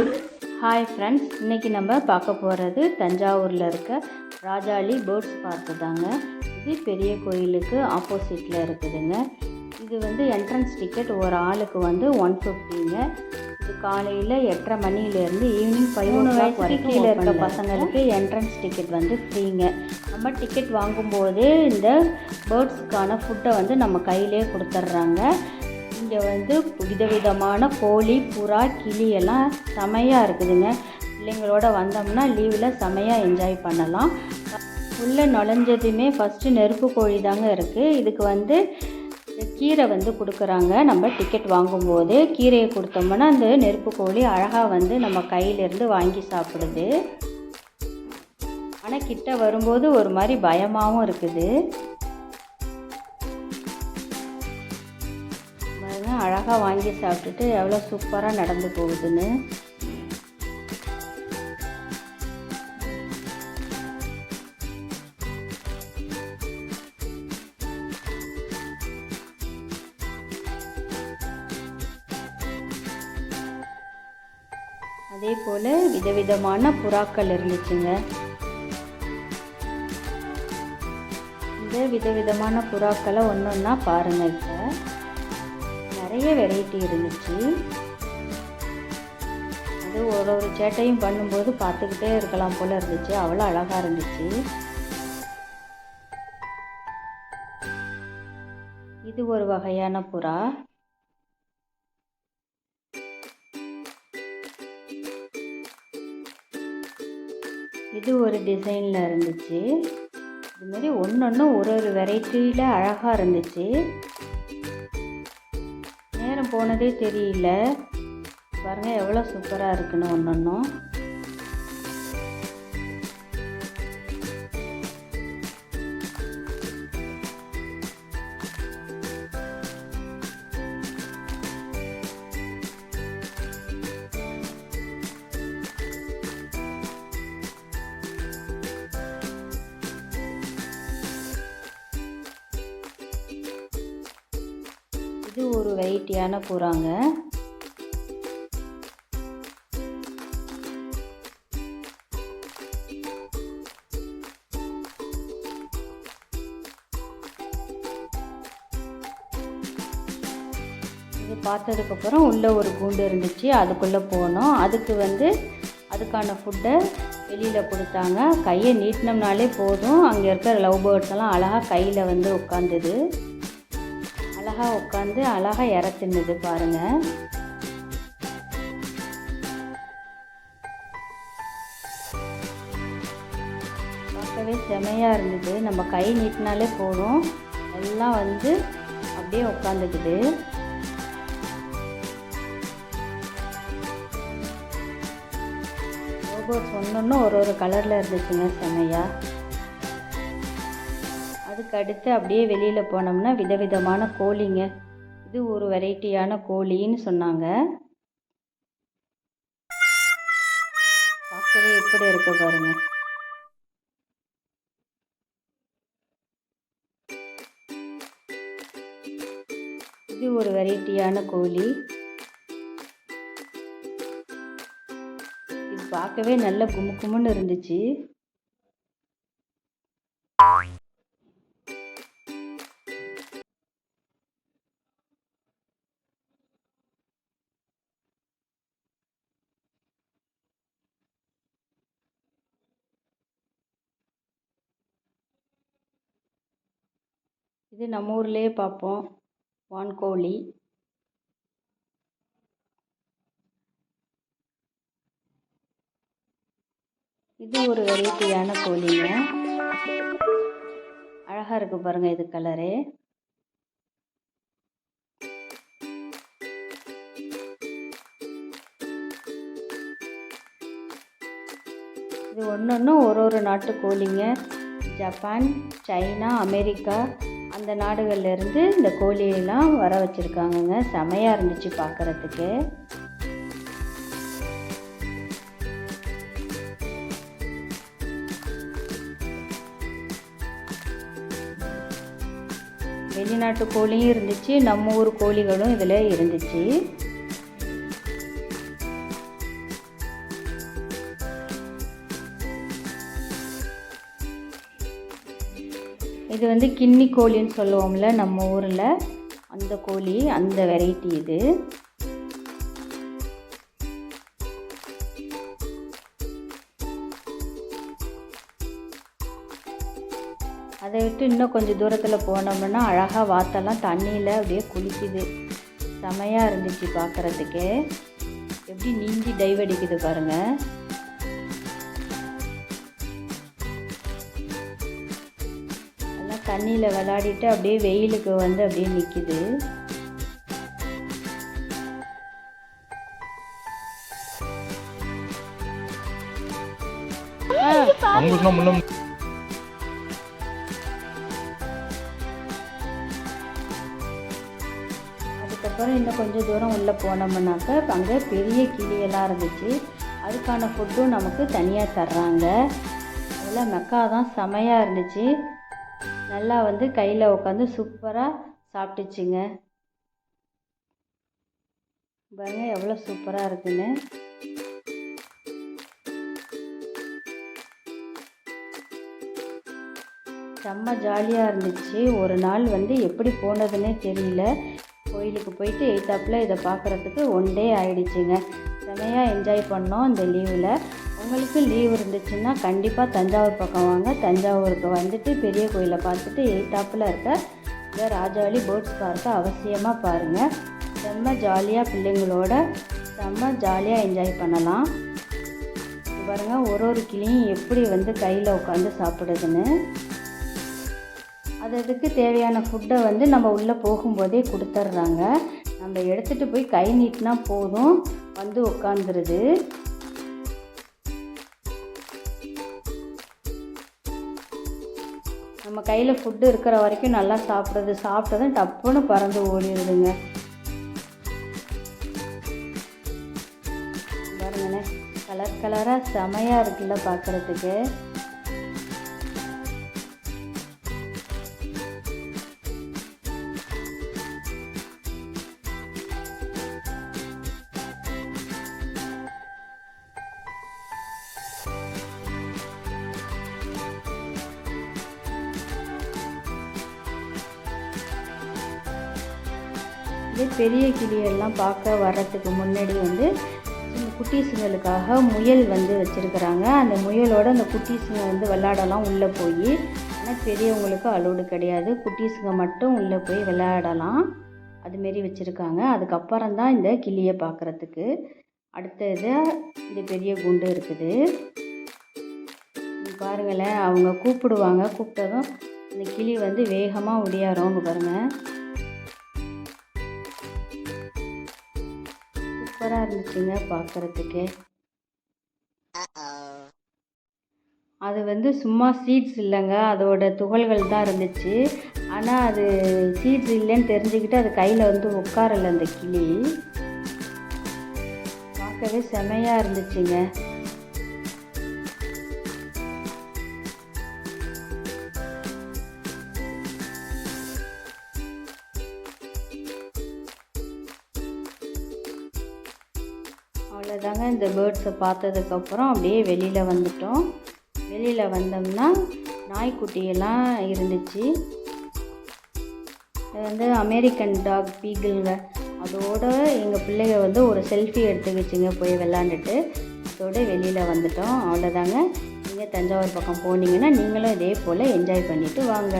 Hi friends இன்றைக்கி நம்ம பார்க்க போகிறது தஞ்சாவூரில் இருக்க ராஜாளி பேர்ட்ஸ் பார்க்கு தாங்க. இது பெரிய கோயிலுக்கு ஆப்போசிட்டில் இருக்குதுங்க. இது வந்து என்ட்ரன்ஸ் டிக்கெட் ஒரு ஆளுக்கு வந்து ஒன் ஃபிஃப்டிங்க இது காலையில் எட்டரை மணிலேருந்து ஈவினிங் ஃபைவ் ஓ கிளாக் வரைக்கும் கீழே இருக்க பசங்களுக்கு என்ட்ரன்ஸ் டிக்கெட் வந்து ஃப்ரீங்க நம்ம டிக்கெட் வாங்கும்போது இந்த பேர்ட்ஸுக்கான ஃபுட்டை வந்து நம்ம கையிலே கொடுத்துட்றாங்க இங்கே வந்து வித விதமான கோழி புறா கிளி எல்லாம் செமையாக இருக்குதுங்க. பிள்ளைங்களோட வந்தோம்னா லீவில் செமையாக என்ஜாய் பண்ணலாம். உள்ளே நுழைஞ்சதுமே ஃபஸ்ட்டு நெருப்பு கோழி தாங்க இருக்குது இதுக்கு வந்து கீரை வந்து கொடுக்குறாங்க. நம்ம டிக்கெட் வாங்கும்போது கீரையை கொடுத்தோம்னா அந்த நெருப்பு கோழி அழகாக வந்து நம்ம கையிலேருந்து வாங்கி சாப்பிடுது. ஆனால் கிட்ட வரும்போது ஒரு மாதிரி பயமாகவும் இருக்குது. அழகாக வாங்கி சாப்பிட்டுட்டு எவ்வளோ சூப்பராக நடந்து போகுதுன்னு. அதே போல் விதவிதமான புறாக்கள் இருந்துச்சுங்க. இந்த விதவிதமான புறாக்களை ஒன்று ஒன்றா பாருங்கள் இப்போ. நிறைய வெரைட்டி இருந்துச்சு. அது ஒரு ஒரு சேட்டையும் பண்ணும்போது பார்த்துக்கிட்டே இருக்கலாம் போல் இருந்துச்சு. அவ்வளோ அழகாக இருந்துச்சு. இது ஒரு வகையான புறா. இது ஒரு டிசைனில் இருந்துச்சு. இதுமாரி ஒன்று ஒன்று ஒரு ஒரு வெரைட்டியில் அழகாக இருந்துச்சு. போனதே தெரியல. பாருங்கள் எவ்வளோ சூப்பராக இருக்குன்னு ஒன்று ஒன்றும் இது ஒரு வெரைட்டியான புறாங்க. இது பார்த்ததுக்கப்புறம் உள்ளே ஒரு கூண்டு இருந்துச்சு அதுக்குள்ளே போனோம். அதுக்கு வந்து அதுக்கான ஃபுட்டை வெளியில் கொடுத்தாங்க. கையை நீட்டினோம்னாலே போதும். அங்கே இருக்கிற லவ் பேர்ட்ஸ் எல்லாம் அழகாக கையில் வந்து உட்காந்துது அழகாக உட்காந்து அழகாக இற தின்னுது பாருங்கள் பார்க்கவே செமையாக இருந்தது. நம்ம கை நீட்டினாலே போதும். எல்லாம் வந்து அப்படியே உட்காந்துக்குது. ஒவ்வொரு ஒன்று ஒரு ஒரு கலரில் இருந்துச்சுங்க செமையாக அதுக்கு அடுத்து அப்படியே வெளியில் போனோம்னா விதவிதமான கோழிங்க. இது ஒரு வெரைட்டியான கோழின்னு சொன்னாங்க. பார்க்கவே எப்படி இருக்க பாருங்க. இது ஒரு வெரைட்டியான கோழி. இது பார்க்கவே நல்ல குமு குமுன்னு இருந்துச்சு. இது நம்ம ஊர்லேயே பார்ப்போம் வான்கோழி. இது ஒரு வெரைட்டியான கோழிங்க. அழகாக இருக்கு பாருங்க இது கலரு. இது ஒன்று ஒன்று ஒரு ஒரு நாட்டு கோழிங்க. ஜப்பான் சைனா அமெரிக்கா அந்த நாடுகள்லேருந்து இந்த கோழியெல்லாம் வர வச்சுருக்காங்கங்க. செமையாக இருந்துச்சு பார்க்குறதுக்கு வெளிநாட்டு கோழியும் இருந்துச்சு நம்ம ஊர் கோழிகளும் இதில் இருந்துச்சு. இது வந்து கின்னி கோழின்னு சொல்லுவோம்ல நம்ம ஊரில். அந்த கோழி அந்த வெரைட்டி இது. அதை விட்டு இன்னும் கொஞ்சம் தூரத்தில் போனோம்னா அழகாக வாத்தெல்லாம் தண்ணியில் அப்படியே குளிக்குது. செமையாக இருந்துச்சு பார்க்குறதுக்கு எப்படி நீந்தி டைவ் அடிக்குது பாருங்கள் தண்ணியில் விளையாடிட்டு அப்படியே வெயிலுக்கு வந்து அப்படியே நிற்கிது அதுக்கப்புறம் இன்னும் கொஞ்சம் தூரம் உள்ளே போனோம்னாக்க அங்கே பெரிய கிளியெல்லாம் இருந்துச்சு. அதுக்கான ஃபுட்டும் நமக்கு தனியாக தர்றாங்க. அதெல்லாம் மெக்கா தான் செமையாக இருந்துச்சு. நல்லா வந்து கையில் உட்காந்து சூப்பராக சாப்பிட்டுச்சுங்க. பாருங்க எவ்வளோ சூப்பராக இருக்குன்னு. செம்ம ஜாலியாக இருந்துச்சு. ஒரு நாள் வந்து எப்படி போனதுன்னே தெரியல. கோயிலுக்கு போயிட்டு எயித்தாப்பில் இதை பார்க்குறதுக்கு ஒன் டே ஆகிடுச்சிங்க செமையாக என்ஜாய் பண்ணோம் இந்த லீவில் உங்களுக்கு லீவ் இருந்துச்சுன்னா கண்டிப்பாக தஞ்சாவூர் பக்கம் வாங்க. தஞ்சாவூருக்கு வந்துட்டு பெரிய கோயிலை பார்த்துட்டு எய்த்தாப்பில் இருக்க இந்த ராஜாவளி போட்ஸ் பார்க்கை அவசியமாக பாருங்கள் செம்ம ஜாலியாக பிள்ளைங்களோட செம்ம ஜாலியாக என்ஜாய் பண்ணலாம். பாருங்கள் பாருங்க ஒரு ஒரு கிளியும் எப்படி வந்து கையில் உட்காந்து சாப்பிடுதுன்னு. அது அதுக்கு தேவையான ஃபுட்டை வந்து நம்ம உள்ளே போகும்போதே கொடுத்துட்றாங்க நம்ம எடுத்துகிட்டு போய் கை நீட்டினா போதும். வந்து உட்காந்துருது கையில் ஃபுட்டு இருக்கிற வரைக்கும் நல்லா சாப்பிடுறது. சாப்பிட்டதும் டப்புன்னு பறந்து ஓடிடுதுங்க பாருங்கண்ணே கலர் கலராக செமையாக இருக்குல்ல பார்க்குறதுக்கு வந்து பெரிய கிளியெல்லாம் பார்க்க வர்றதுக்கு முன்னாடி வந்து குட்டீஸுங்களுக்காக முயல் வந்து வச்சுருக்குறாங்க. அந்த முயலோட அந்த குட்டீஸுங்க வந்து விளையாடலாம் உள்ளே போய். ஆனால் பெரியவங்களுக்கு அலோடு கிடையாது. குட்டீஸுங்க மட்டும் உள்ளே போய் விளையாடலாம். அதுமாரி வச்சுருக்காங்க. அதுக்கப்புறம் தான் இந்த கிளியை பார்க்குறதுக்கு. அடுத்தது இந்த பெரிய குண்டு இருக்குது. பாருங்களேன். அவங்க கூப்பிடுவாங்க. கூப்பிட்டதும் இந்த கிளி வந்து வேகமாக ஒடியாரும் பாருங்கள் சூப்பராக இருந்துச்சுங்க பார்க்குறதுக்கு அது வந்து சும்மா சீட்ஸ் இல்லைங்க. அதோட துகள்கள் தான் இருந்துச்சு. ஆனால் அது சீட்ஸ் இல்லைன்னு தெரிஞ்சுக்கிட்டு அது கையில் வந்து உட்காரல அந்த கிளி. பார்க்கவே செமையாக இருந்துச்சுங்க. அவ்வளோதாங்க இந்த பேர்ட்ஸை பார்த்ததுக்கப்புறம் அப்படியே வெளியில் வந்துட்டோம். வெளியில் வந்தோம்னா நாய்க்குட்டியெல்லாம் இருந்துச்சு. அது வந்து அமெரிக்கன் டாக் பீகிள்ங்க. அதோட எங்கள் பிள்ளைங்க வந்து ஒரு செல்ஃபி எடுத்துக்கிச்சுங்க போய் விளாண்டுட்டு அதோட வெளியில் வந்துட்டோம். அவ்வளோதாங்க நீங்கள் தஞ்சாவூர் பக்கம் போனீங்கன்னா நீங்களும் இதே போல் என்ஜாய் பண்ணிவிட்டு வாங்க.